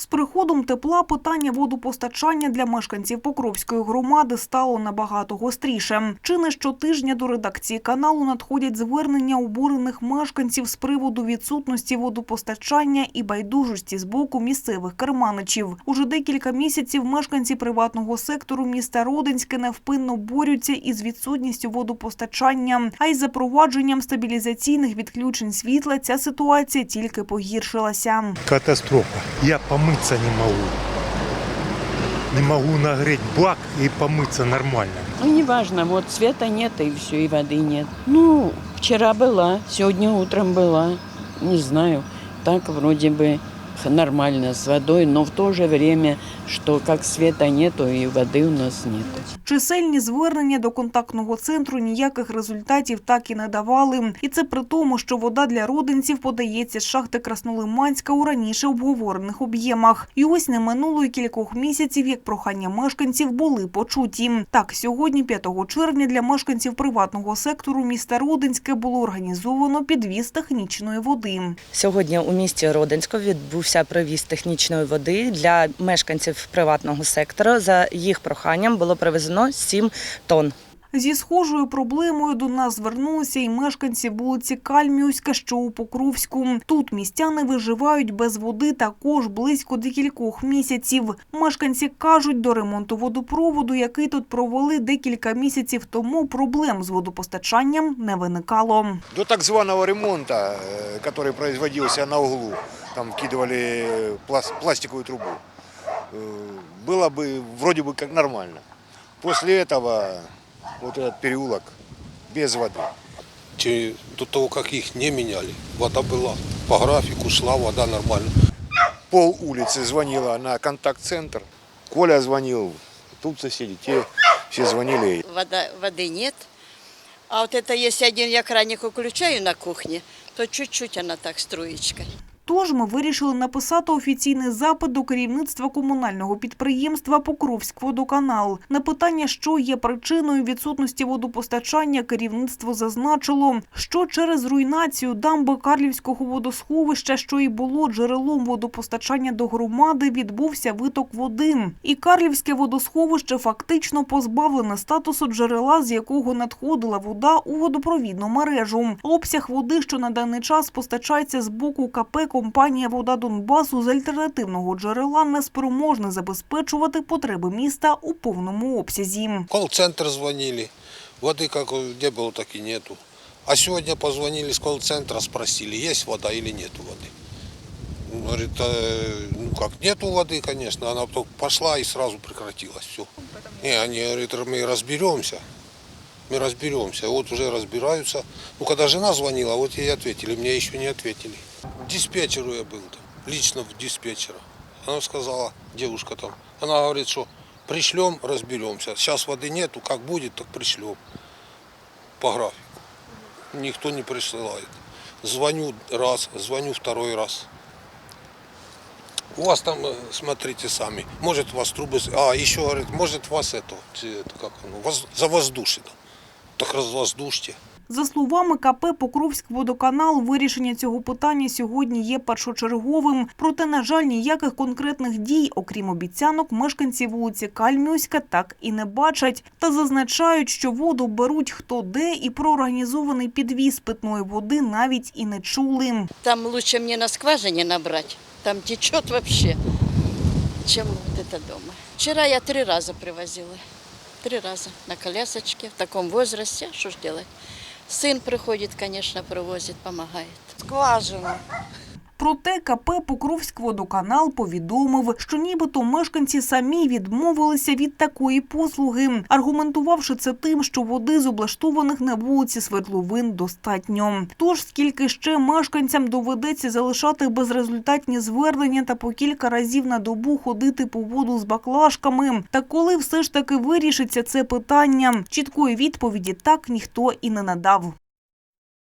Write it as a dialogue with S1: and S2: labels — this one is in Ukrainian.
S1: З приходом тепла питання водопостачання для мешканців Покровської громади стало набагато гостріше. Чи не щотижня до редакції каналу надходять звернення обурених мешканців з приводу відсутності водопостачання і байдужості з боку місцевих керманичів. Уже декілька місяців мешканці приватного сектору міста Родинське невпинно борються із відсутністю водопостачання, а із запровадженням стабілізаційних відключень світла ця ситуація тільки погіршилася.
S2: Катастрофа. Я помыться не могу. Не могу нагреть бак и помыться нормально.
S3: Ну, неважно, вот света нет и все, и воды нет. Ну, вчера была, сегодня утром была. Не знаю, так вроде бы х- нормально с водой, но в то же время, что как света нету и воды у нас нету.
S1: Чисельні звернення до контактного центру ніяких результатів так і не давали. І це при тому, що вода для родинців подається з шахти Краснолиманська у раніше обговорених об'ємах. І ось не минуло й кількох місяців, як прохання мешканців були почуті. Так, сьогодні, 5 червня, для мешканців приватного сектору міста Родинське було організовано підвіз технічної води.
S4: Сьогодні у місті Родинську відбувся привіз технічної води для мешканців приватного сектору. За їх проханням було привезено 7 тонн.
S1: Зі схожою проблемою до нас звернулися і мешканці вулиці Кальміуська, що у Покровську. Тут містяни виживають без води також близько декількох місяців. Мешканці кажуть, до ремонту водопроводу, який тут провели декілька місяців тому, проблем з водопостачанням не виникало.
S5: До так званого ремонта, э, который производился на углу, там вкидывали плас- пластиковую трубу, э, было бы вроде бы как нормально. После этого вот этот переулок без воды.
S6: До того, как их не меняли, вода была. По графику шла вода нормально.
S5: Пол улицы звонила на контакт-центр. Коля звонил, тут соседи, те все звонили.
S7: вода, воды нет. А вот это если один я краник включаю на кухне, то чуть-чуть она так струечкой.
S1: Тож ми вирішили написати офіційний запит до керівництва комунального підприємства «Покровськводоканал». На питання, що є причиною відсутності водопостачання, керівництво зазначило, що через руйнацію дамби Карлівського водосховища, що і було джерелом водопостачання до громади, відбувся виток води. І Карлівське водосховище фактично позбавлене статусу джерела, з якого надходила вода у водопровідну мережу. Обсяг води, що на даний час постачається з боку КП компанія «Вода Донбасу» з альтернативного джерела не спроможна забезпечувати потреби міста у повному обсязі.
S6: Колл-центр звонили. Воды как где было, так и нету. А сегодня позвонили с колл-центра, спросили, есть вода или нету воды. Он Говорит, «Э, ну как, нету воды, конечно. Она только пошла и сразу прекратилась. Все. Не, они говорят, мы разберемся. Мы разберемся. Вот уже разбираются. Ну, когда жена звонила, вот ей ответили. Мне еще не ответили. Диспетчеру я был там. Лично в диспетчера. Она сказала, девушка там. Она говорит, что пришлем, разберемся. Сейчас воды нету, как будет, так пришлем. По графику. Никто не присылает. Звоню раз, звоню второй раз. У вас там, э, смотрите сами, может у вас трубы... А, еще говорит, может вас это, э, это как оно, воз- завоздушит. Так развоздушьте.
S1: За словами КП «Покровськводоканал», вирішення цього питання сьогодні є першочерговим. Проте, на жаль, ніяких конкретних дій, окрім обіцянок, мешканці вулиці Кальміуська так і не бачать. Та зазначають, що воду беруть хто де и про організований підвіз питної води навіть і не чули.
S7: Там лучше мне на скважине набрать. Там течет вообще, чем вот это дома. Вчера я три раза привозила. Три раза на колясочке, в таком возрасте. Что ж делать? Сын приходит, конечно, привозит, помогает.
S8: Скважина.
S1: Проте КП «Покровськводоканал» повідомив, що нібито мешканці самі відмовилися від такої послуги, аргументувавши це тим, що води з облаштованих на вулиці Свердловин достатньо. Тож скільки ще мешканцям доведеться залишати безрезультатні звернення та по кілька разів на добу ходити по воду з баклажками, та коли все ж таки вирішиться це питання, чіткої відповіді так ніхто і не надав.